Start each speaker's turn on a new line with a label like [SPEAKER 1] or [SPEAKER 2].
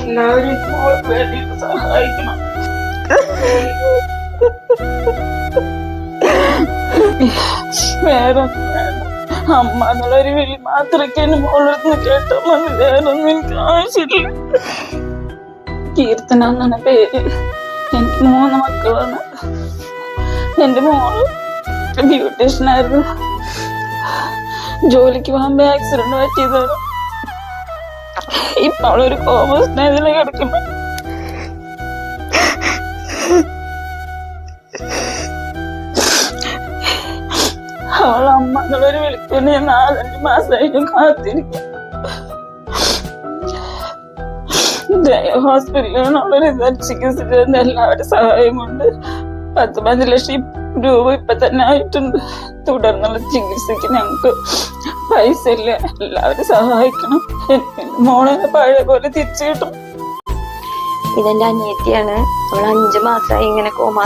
[SPEAKER 1] എല്ലാവരും സഹായിക്കണം. വേറെ. അമ്മ എന്നുള്ളൊരു വിളി മാത്രമൊക്കെ എന്റെ കേട്ടാ. മതി വേറെ എനിക്ക് ആവശ്യമില്ല. കീർത്തന എന്നാണ് പേര്. എനിക്ക് മൂന്ന് മക്കളാണ്. എന്റെ മോൾ ബ്യൂട്ടീഷ്യനായിരുന്നു ജോലിക്ക് പോകുമ്പോ ആക്സിഡന്റ് പറ്റിയതാണ് ഇപ്പൊ അവളൊരു കോമേഴ്സിനതിൽ കിടക്കുന്നു അവൾ അമ്മ എന്നുള്ളൊരു വിളിക്കുന്ന നാലഞ്ച് മാസമായിട്ടും കാത്തിരിക്കും ഹോസ്പിറ്റലിൽ റിസൾട്ട് ചികിത്സിച്ചിരുന്ന എല്ലാവരുടെ സഹായം കൊണ്ട് പത്ത് പതിനഞ്ച് ലക്ഷം രൂപ ഇപ്പൊ തന്നെ ആയിട്ടുണ്ട്. തുടർന്നുള്ള ചികിത്സക്ക് ഞങ്ങൾക്ക് പൈസ ഇല്ല എല്ലാവരും സഹായിക്കണം. മോളെ പഴയ പോലെ തിരിച്ചു കിട്ടും.
[SPEAKER 2] ഇതെന്റെ അനിയത്തിയാണ്. അവൾ അഞ്ചു മാസമായി ഇങ്ങനെ കോമാ